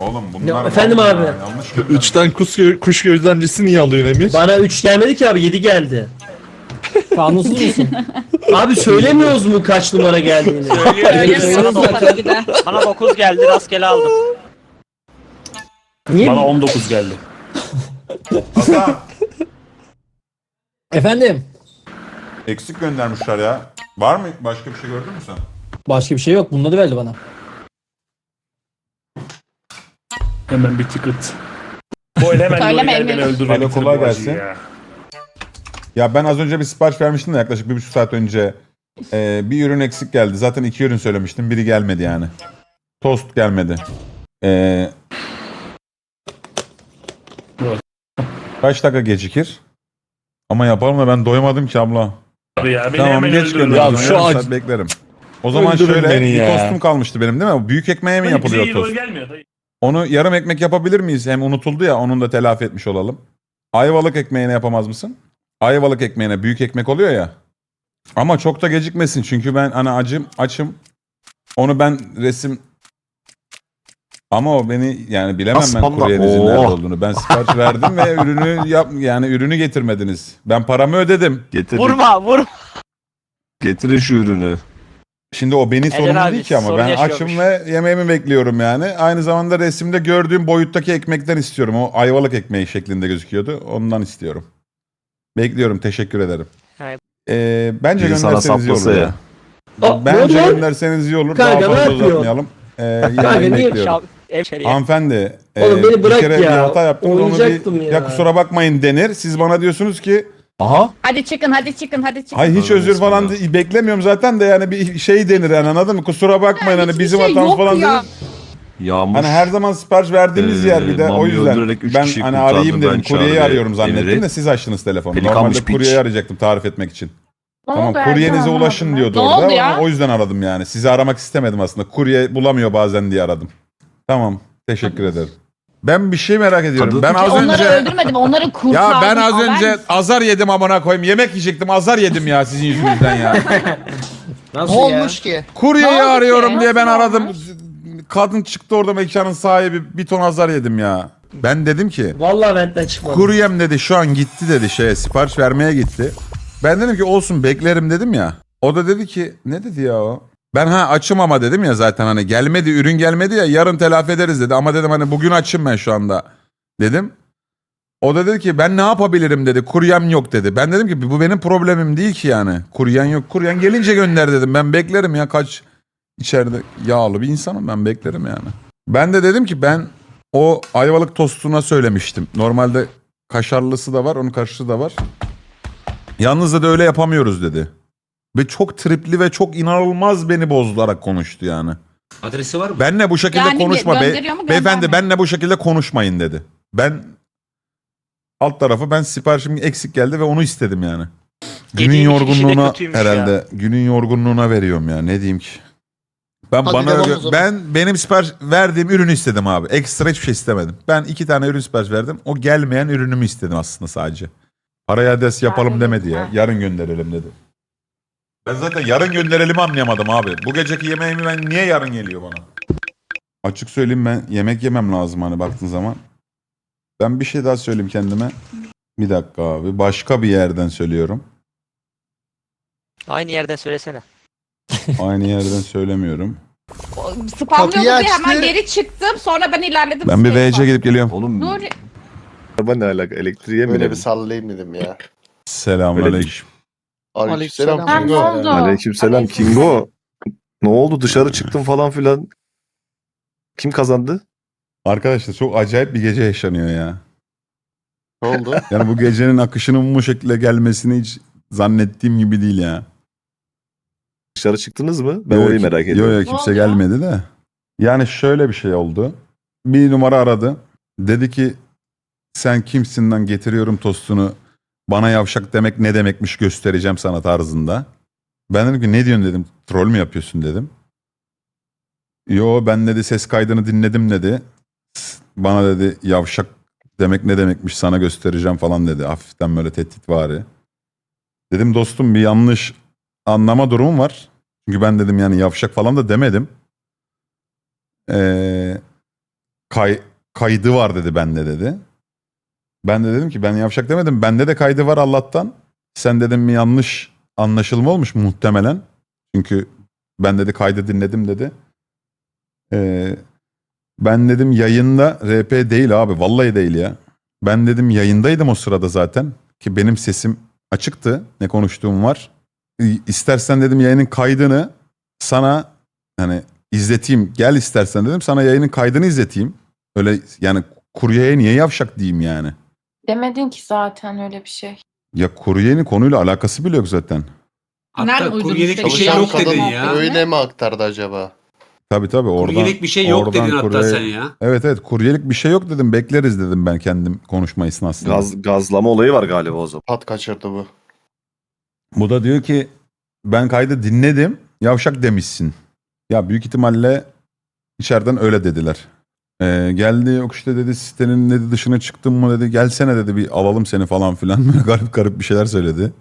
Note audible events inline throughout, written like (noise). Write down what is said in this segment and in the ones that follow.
Oğlum bunlar... efendim abi? Yanlış göndermiş. Üçten kuş, gö- kuş gözlemcisi niye alıyorsun Emir? Bana 3 gelmedi ki abi 7 geldi. Kanunsuz musun? (laughs) Abi söylemiyoruz mu kaç numara geldiğini? Söylemiyorum. Bana dokuz- Bana 9 geldi rastgele aldım. Niye? Bana 19 geldi. Hasan Efendim? eksik göndermişler ya. Var mı? Başka bir şey gördün mü sen? Başka bir şey yok. Bunları verdi bana. Hemen bir ticket. Bu el hemen Söyleme Nuri gel beni Emir. öldür. Hadi beni, bitir kolay bu acıyı gelsin. ya. Ya ben az önce bir sipariş vermiştim de yaklaşık bir buçuk saat önce. Ee, bir ürün eksik geldi. Zaten iki ürün söylemiştim. Biri gelmedi yani. Tost gelmedi. Ee, kaç dakika gecikir? Ama yapalım da ben doymadım ki abla. Abi ya beni Tamam hemen geç öldür. gönder. Ya Ya şu şu ac- beklerim. O zaman Öldürün şöyle beni bir ya. tostum kalmıştı benim değil mi? Büyük ekmeğe mi yapılıyor rol tost? gelmiyor dayı. Onu yarım ekmek yapabilir miyiz? Hem unutuldu ya onun da telafi etmiş olalım. Ayvalık ekmeğine yapamaz mısın? Ayvalık ekmeğine büyük ekmek oluyor ya. Ama çok da gecikmesin çünkü ben hani acım açım. Onu ben resim ama o beni yani bilemem ben Aspanda. kuryenizin Oo. nerede olduğunu. Ben sipariş verdim ve (laughs) ürünü yap yani ürünü getirmediniz. Ben paramı ödedim. Getir, Vurma vur. getirin şu ürünü. Şimdi o benim sorunum abi, değil ki ama sorun ben yaşıyormuş. açım ve yemeğimi bekliyorum yani. Aynı zamanda resimde gördüğüm boyuttaki ekmekten istiyorum. O ayvalık ekmeği şeklinde gözüküyordu. Ondan istiyorum. Bekliyorum. Teşekkür ederim. Ee, bence Biri sana gönderseniz iyi olur saplasa ya. ya. Aa, ne Bence oluyor? gönderseniz iyi olur. Kanka, Daha ne fazla yapıyor? uzatmayalım. Ee, Kanka, niye- bekliyorum. Şav, ev şeriye. Hanımefendi. e, Oğlum beni bırak bir kere ya. bir hata yaptım. Onu bir, Oynayacaktım ya. ya kusura bakmayın denir. Siz bana diyorsunuz ki Aha. Hadi çıkın hadi çıkın hadi çıkın. Hay hiç Tövbe özür falan de- beklemiyorum zaten de yani bir şey denir yani anladın mı? Kusura bakmayın hani hiçbir bizim şey hatamız yok falan ya. denir. Yağmur. Hani her zaman sipariş verdiğimiz Ee, yer bir de o Mami'yi yüzden öldürerek üç ben kişiyi hani kurtardı. arayayım dedim. Kuryeyi Çağrı arıyorum zannettim Emir'i. de siz açtınız telefonu. Pelikanmış Normalde piç. kuryeyi arayacaktım tarif etmek için. Ne Tamam oldu kuryenize ulaşın Ne diyordu oldu orada. ya? O yüzden aradım yani. Sizi aramak istemedim aslında. Kurye bulamıyor bazen diye aradım. Tamam teşekkür ederim. Ben bir şey merak ediyorum. Kadın- Ben az onları önce öldürmedim onları kurtardım. ya ben az haber önce misin? azar yedim amına koyayım. Yemek yiyecektim. Azar yedim ya sizin yüzünüzden ya. (laughs) Nasıl Ne ya? olmuş ki? Kuryeyi Ne oldu arıyorum ki? diye ben Nasıl aradım. olmuş? Kadın çıktı orada mekanın sahibi bir ton azar yedim ya. Ben dedim ki Vallahi benden çıkmadı. kuryem dedi şu an gitti dedi şeye sipariş vermeye gitti. Ben dedim ki olsun beklerim dedim ya. O da dedi ki ne dedi ya o? Ben ha açım ama dedim ya zaten hani gelmedi ürün gelmedi ya yarın telafi ederiz dedi. Ama dedim hani bugün açım ben şu anda dedim. O da dedi ki ben ne yapabilirim dedi kuryem yok dedi. Ben dedim ki bu benim problemim değil ki yani. Kuryen yok kuryen gelince gönder dedim ben beklerim ya kaç içeride yağlı bir insanım ben beklerim yani. Ben de dedim ki ben o ayvalık tostuna söylemiştim. Normalde kaşarlısı da var onun karşısı da var. Yalnız da öyle yapamıyoruz dedi. Ve çok tripli ve çok inanılmaz beni bozdurarak konuştu yani. Adresi var mı? Benle bu şekilde Yani konuşma be. gönderiyor mu, Beyefendi göndermiyor? benle bu şekilde konuşmayın dedi. Ben alt tarafı ben siparişim eksik geldi ve onu istedim yani. Günün Yediğin iki kişi de yorgunluğuna kötüymüş herhalde günün yorgunluğuna veriyorum ya ne diyeyim ki. Ben Hadi bana devam öyle- o zaman. ben benim sipariş verdiğim ürünü istedim abi. Ekstra hiçbir şey istemedim. Ben iki tane ürün sipariş verdim. O gelmeyen ürünümü istedim aslında sadece. Parayı adres yapalım demedi ya. Yarın gönderelim dedi. Ben zaten yarın gönderelim anlayamadım abi. Bu geceki yemeğimi ben niye yarın geliyor bana? Açık söyleyeyim ben yemek yemem lazım hani baktığın zaman. Ben bir şey daha söyleyeyim kendime. Bir dakika abi. Başka bir yerden söylüyorum. Aynı yerden söylesene. Aynı yerden söylemiyorum. Spamlıyordu Kapıyı diye açtı. hemen geri çıktım sonra ben ilerledim. Ben bir VC gidip geliyorum. Oğlum Dur araba ne alaka? Elektriğe mi? Böyle bir sallayayım dedim ya. Selamünaleyküm. Aleykümselam. Ne oldu? Aleykümselam Kingo. Ne oldu dışarı çıktın falan filan. Kim kazandı? Arkadaşlar çok acayip bir gece yaşanıyor ya. Ne oldu? (laughs) Yani bu gecenin akışının bu şekilde gelmesini hiç zannettiğim gibi değil ya. Dışarı çıktınız mı? Ben Yok, orayı merak ediyorum. Yok yok kimse Ne gelmedi de. Yani şöyle bir şey oldu. Bir numara aradı. Dedi ki sen kimsinden getiriyorum tostunu. Bana yavşak demek ne demekmiş göstereceğim sana tarzında. Ben dedim ki ne diyorsun dedim. Troll mü yapıyorsun dedim. Yo ben dedi ses kaydını dinledim dedi. Bana dedi yavşak demek ne demekmiş sana göstereceğim falan dedi. Hafiften böyle tehdit vari. Dedim dostum bir yanlış anlama durumum var. Çünkü ben dedim yani yavşak falan da demedim. Ee, kay, kaydı var dedi bende dedi. Ben de dedim ki ben yavşak demedim. Bende de kaydı var Allah'tan. Sen dedim mi yanlış anlaşılma olmuş muhtemelen. Çünkü ben dedi kaydı dinledim dedi. Ee, ben dedim yayında RP değil abi. Vallahi değil ya. Ben dedim yayındaydım o sırada zaten. Ki benim sesim açıktı. Ne konuştuğum var. İstersen dedim yayının kaydını sana hani izleteyim. Gel istersen dedim. Sana yayının kaydını izleteyim. Öyle yani kuryeye niye yavşak diyeyim yani. Demedin ki zaten öyle bir şey. Ya kuryenin konuyla alakası bile yok zaten. Nereden Hatta uydurdun kuryelik bir peki? şey Çalışan yok dedin kadın ya. öyle mi aktardı acaba? Tabii tabii oradan. Kuryelik bir şey yok oradan dedin hatta kuryeye- sen ya. Evet evet kuryelik bir şey yok dedim. Bekleriz dedim ben kendim konuşma esnasında. Gaz, gazlama olayı var galiba o zaman. Pat kaçırdı bu. Bu da diyor ki ben kaydı dinledim. Yavşak demişsin. Ya büyük ihtimalle içeriden öyle dediler. Ee, geldi yok işte dedi sitenin dedi dışına çıktın mı dedi. Gelsene dedi bir alalım seni falan filan. (laughs) Böyle garip garip bir şeyler söyledi.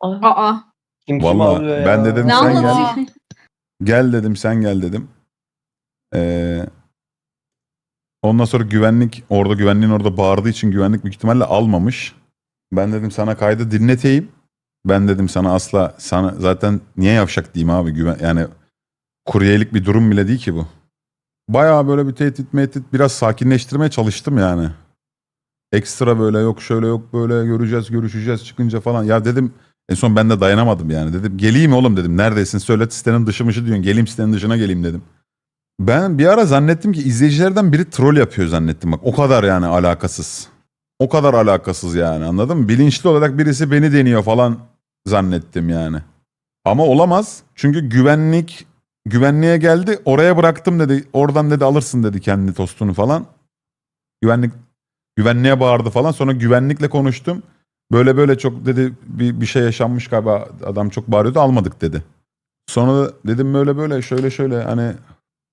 Aa. Kim kim Vallahi alıyor ya? ben de dedim Ne sen gel. anlatıyor? Gel dedim sen gel dedim. Ee, ondan sonra güvenlik orada güvenliğin orada bağırdığı için güvenlik büyük ihtimalle almamış. Ben dedim sana kaydı dinleteyim. Ben dedim sana asla sana zaten niye yavşak diyeyim abi güven yani kuryelik bir durum bile değil ki bu. Bayağı böyle bir tehdit mehdit biraz sakinleştirmeye çalıştım yani. Ekstra böyle yok şöyle yok böyle göreceğiz görüşeceğiz çıkınca falan. Ya dedim en son ben de dayanamadım yani. Dedim geleyim oğlum dedim. Neredesin? Söyle sitenin dışı mışı diyorsun. Geleyim sitenin dışına geleyim dedim. Ben bir ara zannettim ki izleyicilerden biri troll yapıyor zannettim. Bak o kadar yani alakasız. O kadar alakasız yani anladın mı? Bilinçli olarak birisi beni deniyor falan zannettim yani. Ama olamaz. Çünkü güvenlik güvenliğe geldi. Oraya bıraktım dedi. Oradan dedi alırsın dedi kendi tostunu falan. Güvenlik güvenliğe bağırdı falan. Sonra güvenlikle konuştum. Böyle böyle çok dedi bir, bir şey yaşanmış galiba adam çok bağırıyordu almadık dedi. Sonra dedim böyle böyle şöyle şöyle hani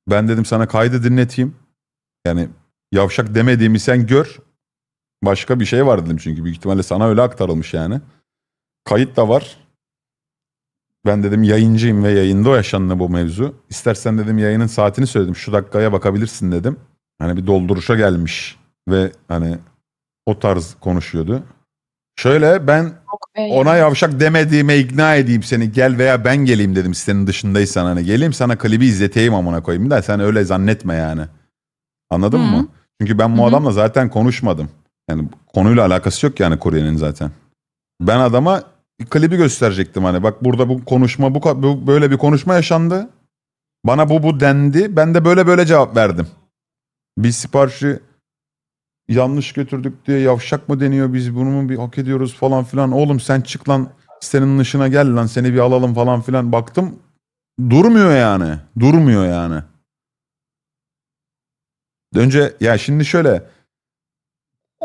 ben dedim sana kaydı dinleteyim. Yani yavşak demediğimi sen gör. Başka bir şey var dedim çünkü büyük ihtimalle sana öyle aktarılmış yani. Kayıt da var. Ben dedim yayıncıyım ve yayında o yaşandı bu mevzu. İstersen dedim yayının saatini söyledim. Şu dakikaya bakabilirsin dedim. Hani bir dolduruşa gelmiş ve hani o tarz konuşuyordu. Şöyle ben be. ona yavşak demediğime ikna edeyim seni gel veya ben geleyim dedim sitenin dışındaysan hani geleyim sana klibi izleteyim amına koyayım da sen öyle zannetme yani. Anladın Hı. mı? Çünkü ben bu Hı adamla zaten konuşmadım. Yani konuyla alakası yok yani kuryenin zaten. Ben adama klibi gösterecektim hani bak burada bu konuşma bu, bu böyle bir konuşma yaşandı. Bana bu bu dendi. Ben de böyle böyle cevap verdim. Biz siparişi yanlış götürdük diye yavşak mı deniyor biz bunu mu bir hak ediyoruz falan filan. Oğlum sen çık lan senin dışına gel lan seni bir alalım falan filan. Baktım durmuyor yani. Durmuyor yani. Önce ya şimdi şöyle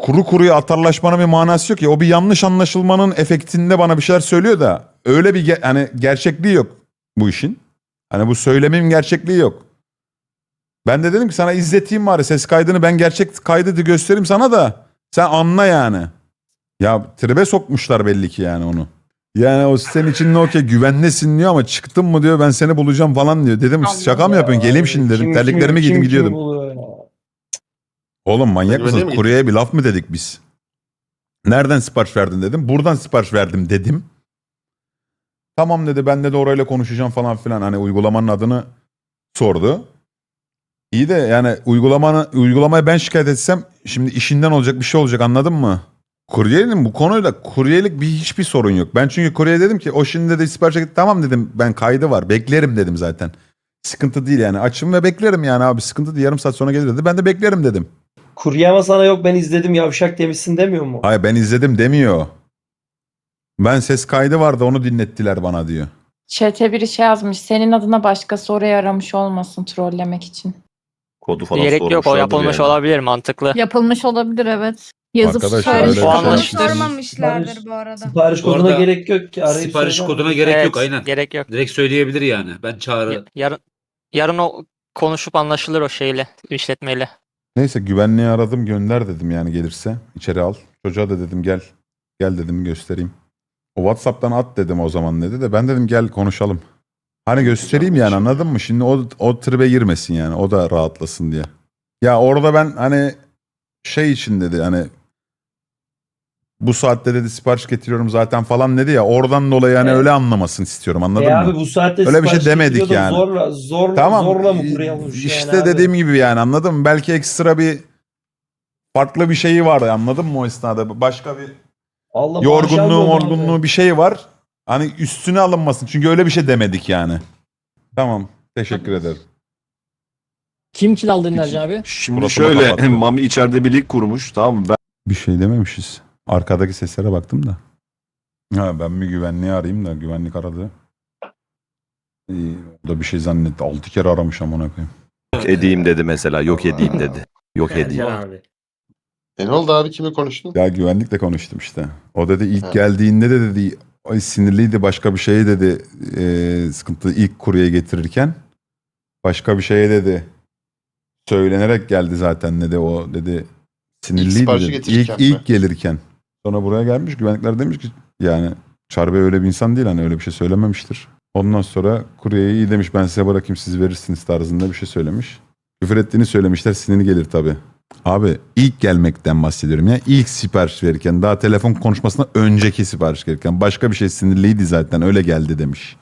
kuru kuruya atarlaşmanın bir manası yok ya. O bir yanlış anlaşılmanın efektinde bana bir şeyler söylüyor da öyle bir ge- hani gerçekliği yok bu işin. Hani bu söylemin gerçekliği yok. Ben de dedim ki sana izleteyim bari ses kaydını ben gerçek kaydı da göstereyim sana da sen anla yani. Ya tribe sokmuşlar belli ki yani onu. Yani o sitenin içinde okey güvendesin diyor ama çıktın mı diyor ben seni bulacağım falan diyor. Dedim şaka mı yapıyorsun geleyim şimdi dedim. Terliklerimi giydim gidiyordum. Oğlum manyak mısınız? mi Kuryeye bir laf mı dedik biz? Nereden sipariş verdin dedim. Buradan sipariş verdim dedim. Tamam dedi ben de orayla konuşacağım falan filan. Hani uygulamanın adını sordu. İyi de yani uygulamanı, uygulamaya ben şikayet etsem şimdi işinden olacak bir şey olacak anladın mı? Kuryenin bu konuyla kuryelik bir hiçbir sorun yok. Ben çünkü kuryeye dedim ki o şimdi de siparişe gitti. Tamam dedim ben kaydı var beklerim dedim zaten. Sıkıntı değil yani açım ve beklerim yani abi sıkıntı değil yarım saat sonra gelir dedi. Ben de beklerim dedim. Kurye ama sana yok ben izledim yavşak demişsin demiyor mu? Hayır ben izledim demiyor. Ben ses kaydı vardı onu dinlettiler bana diyor. Chat'e biri şey yazmış. Senin adına başkası orayı aramış olmasın trollemek için. Kodu falan Gerek yok o sormuşlardır yapılmış yani. olabilir mantıklı. Yapılmış olabilir evet. Yazıp Arkadaşlar, söylemiş öyle bir şey yok. sormamışlardır bu arada. Sipariş Bu koduna arada gerek yok ki. Arayıp Sipariş söyler. koduna gerek Evet, yok aynen. Gerek yok. Direkt söyleyebilir yani. Ben çağrı Ya- Yarın yarın o konuşup anlaşılır o şeyle, işletmeyle. Neyse güvenliği aradım gönder dedim yani gelirse içeri al. Çocuğa da dedim gel. Gel dedim göstereyim. O Whatsapp'tan at dedim o zaman dedi de ben dedim gel konuşalım. Hani göstereyim yani anladın mı? Şimdi o, o tribe girmesin yani o da rahatlasın diye. Ya orada ben hani şey için dedi hani bu saatte dedi sipariş getiriyorum zaten falan dedi ya oradan dolayı yani Evet. öyle anlamasını istiyorum anladın E mı? abi bu saatte Öyle bir şey demedik yani. Zorla, zorla, Tamam zorla mı kurye olmuş işte yani abi? dediğim gibi yani anladın mı? Belki ekstra bir farklı bir şeyi var anladın mı o esnada? Başka bir Allah yorgunluğu abi. morgunluğu bir şey var. Hani üstüne alınmasın çünkü öyle bir şey demedik yani. Tamam teşekkür ederim. Kim kil aldın Ercan abi? Şimdi Burasını şöyle. (laughs) Mami içeride bir lig kurmuş tamam mı? Ben Bir şey dememişiz. Arkadaki seslere baktım da. Ha, ben bir güvenliği arayayım da güvenlik aradı. İyi, o da bir şey zannetti. Altı kere aramış amına koyayım. yok edeyim dedi mesela. Yok edeyim dedi. Yok edeyim. Abi. E ne oldu abi kimi konuştun? Ya güvenlikle konuştum işte. O dedi ilk Ha. geldiğinde de dedi ay sinirliydi başka bir şey dedi e, sıkıntı ilk kurye getirirken başka bir şeye dedi söylenerek geldi zaten dedi o dedi sinirliydi siparişi dedi. getirirken İlk, ilk mi? gelirken. Sonra buraya gelmiş güvenlikler demiş ki yani Çarbe öyle bir insan değil hani öyle bir şey söylememiştir. Ondan sonra kuryeyi iyi demiş ben size bırakayım siz verirsiniz tarzında bir şey söylemiş. Küfür ettiğini söylemişler siniri gelir tabi. Abi ilk gelmekten bahsediyorum ya. İlk sipariş verirken daha telefon konuşmasına önceki sipariş verirken başka bir şey sinirliydi zaten öyle geldi demiş.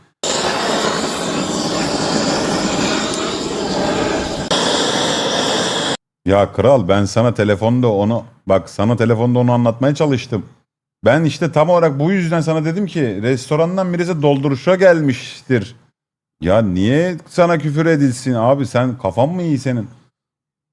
Ya kral ben sana telefonda onu bak sana telefonda onu anlatmaya çalıştım. Ben işte tam olarak bu yüzden sana dedim ki restorandan birisi dolduruşa gelmiştir. Ya niye sana küfür edilsin abi sen kafan mı iyi senin?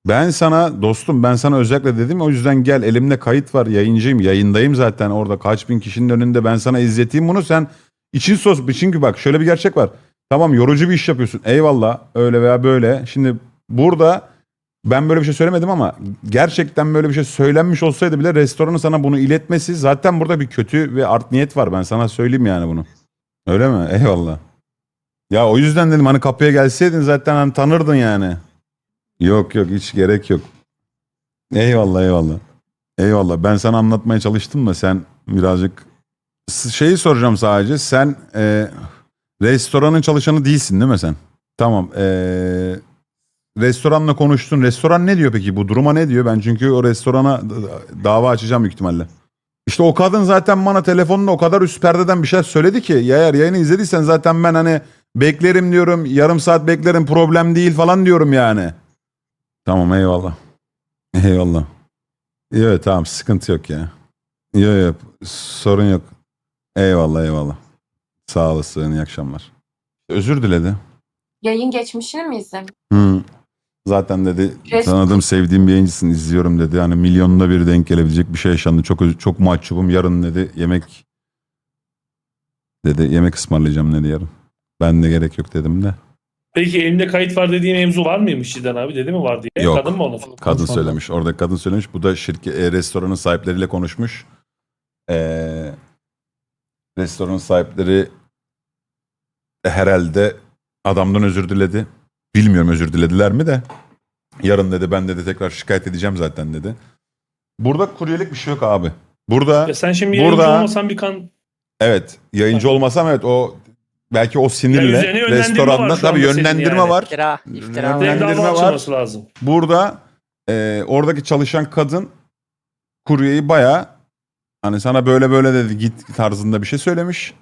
Ben sana dostum ben sana özellikle dedim o yüzden gel elimde kayıt var yayıncıyım yayındayım zaten orada kaç bin kişinin önünde ben sana izleteyim bunu sen için sos çünkü bak şöyle bir gerçek var. Tamam yorucu bir iş yapıyorsun eyvallah öyle veya böyle şimdi burada ben böyle bir şey söylemedim ama gerçekten böyle bir şey söylenmiş olsaydı bile restoranın sana bunu iletmesi zaten burada bir kötü ve art niyet var ben sana söyleyeyim yani bunu. Öyle mi? Eyvallah. Ya o yüzden dedim hani kapıya gelseydin zaten hani tanırdın yani. Yok yok hiç gerek yok. Eyvallah eyvallah. Eyvallah ben sana anlatmaya çalıştım da sen birazcık şeyi soracağım sadece sen e, restoranın çalışanı değilsin değil mi sen? Tamam e, restoranla konuştun. Restoran ne diyor peki bu duruma ne diyor? Ben çünkü o restorana dava açacağım büyük ihtimalle. İşte o kadın zaten bana telefonla o kadar üst perdeden bir şey söyledi ki ya eğer yayını izlediysen zaten ben hani beklerim diyorum yarım saat beklerim problem değil falan diyorum yani. Tamam eyvallah. Eyvallah. Evet tamam sıkıntı yok ya. Yok yok sorun yok. Eyvallah eyvallah. Sağ olasın iyi akşamlar. Özür diledi. Yayın geçmişini mi izledin? Hı. Zaten dedi Res- tanıdığım sevdiğim bir yayıncısın izliyorum dedi. Hani milyonuna bir denk gelebilecek bir şey yaşandı. Çok çok mahcubum yarın dedi yemek dedi yemek ısmarlayacağım dedi yarın. Ben de gerek yok dedim de. Peki elimde kayıt var dediği mevzu var mıymış Cidden abi? Dedi mi var diye? Yok. Kadın mı onu? Kadın söylemiş. Orada kadın söylemiş. Bu da şirket e, restoranın sahipleriyle konuşmuş. Ee, restoranın sahipleri herhalde adamdan özür diledi. Bilmiyorum özür dilediler mi de. Yarın dedi ben dedi tekrar şikayet edeceğim zaten dedi. Burada kuryelik bir şey yok abi. Burada Ya sen şimdi yayıncı Burada- olmasan bir kan... evet yayıncı olmasam evet o belki o sinirle var restoranda tabii yönlendirme yani. var. İftira, iftira. Yönlendirme var. lazım. Burada e, oradaki çalışan kadın kuryeyi baya hani sana böyle böyle dedi git tarzında bir şey söylemiş.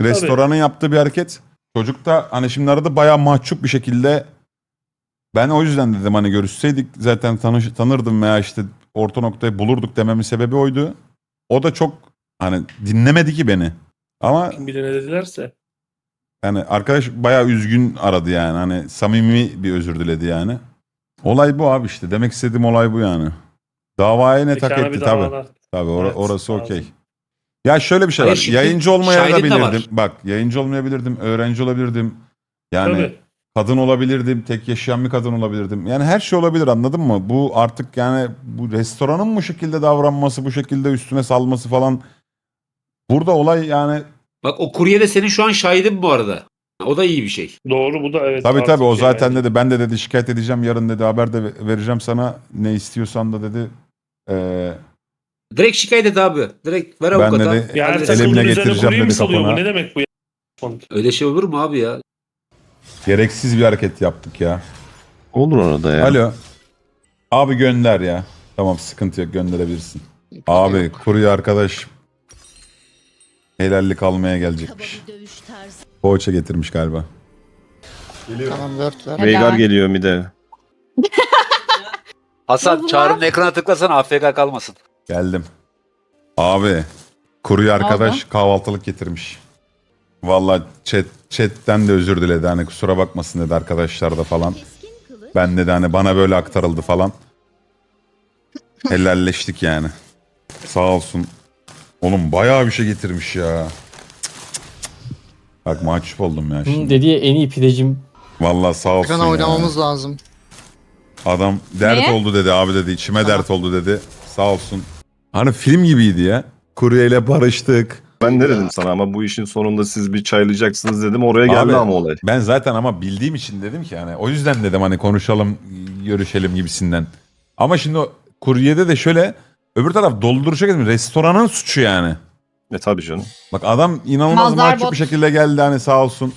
Restoranın yaptığı bir hareket. Çocuk da hani şimdi arada baya mahcup bir şekilde ben o yüzden dedim hani görüşseydik zaten tanış, tanırdım veya işte orta noktayı bulurduk dememin sebebi oydu. O da çok hani dinlemedi ki beni. Ama Kim bilir ne dedilerse. yani arkadaş bayağı üzgün aradı yani. Hani samimi bir özür diledi yani. Olay bu abi işte. Demek istediğim olay bu yani. Davaya ne tak Mekana etti bir tabii. davalar. Tabii or- Evet, orası lazım. okey. Ya şöyle bir şey Hayır, var. şimdi Yayıncı de olmayabilirdim. var. Bak yayıncı olmayabilirdim. Öğrenci olabilirdim. Yani Tabii. kadın olabilirdim. Tek yaşayan bir kadın olabilirdim. Yani her şey olabilir anladın mı? Bu artık yani bu restoranın bu şekilde davranması, bu şekilde üstüne salması falan. Burada olay yani Bak o kurye de senin şu an şahidin bu arada. O da iyi bir şey. Doğru bu da evet. Tabii artık tabii o şey zaten yani. dedi ben de dedi şikayet edeceğim yarın dedi haber de ve- vereceğim sana ne istiyorsan da dedi. Ee, Direkt şikayet et abi. Direkt ver Ben avukata. dedi- Ya her. Elimle takıldığın üzerine getireceğim kurye mi dedi salıyor bu? Ne demek bu ya? Öyle şey olur mu abi ya? gereksiz bir hareket yaptık ya. Olur orada ya. Alo. Abi gönder ya. Tamam sıkıntı yok gönderebilirsin. Abi kurye arkadaş helallik almaya gelecekmiş. Poğaça getirmiş galiba. Tamam word ver. Veigar geliyor mide. Hasan, çağrının ekrana tıklasana AFK kalmasın. Geldim. Abi kurye arkadaş kahvaltılık getirmiş. Vallahi chat, chatten de özür diledi. Hani kusura bakmasın dedi arkadaşlar da falan. Ben dedi hani bana böyle aktarıldı falan. Helalleştik yani. Sağ olsun. Oğlum bayağı bir şey getirmiş ya. Bak mahcup oldum ya şimdi. dediği en iyi pidecim. Vallahi sağ olsun Ekrana ya. oynamamız lazım. Adam dert Ne? oldu dedi abi dedi. içime dert oldu dedi. Sağ olsun. Hani film gibiydi ya. Kuryeyle barıştık. Ben ne dedim sana ama bu işin sonunda siz bir çaylayacaksınız dedim. Oraya geldi Abi, ama olay. Ben zaten ama bildiğim için dedim ki hani o yüzden dedim hani konuşalım, görüşelim gibisinden. Ama şimdi o kuryede de şöyle öbür taraf dolduruşa gitmiş. Restoranın suçu yani. E tabii canım. Bak adam inanılmaz Mazhar mahcup bot. bir şekilde geldi hani sağ olsun.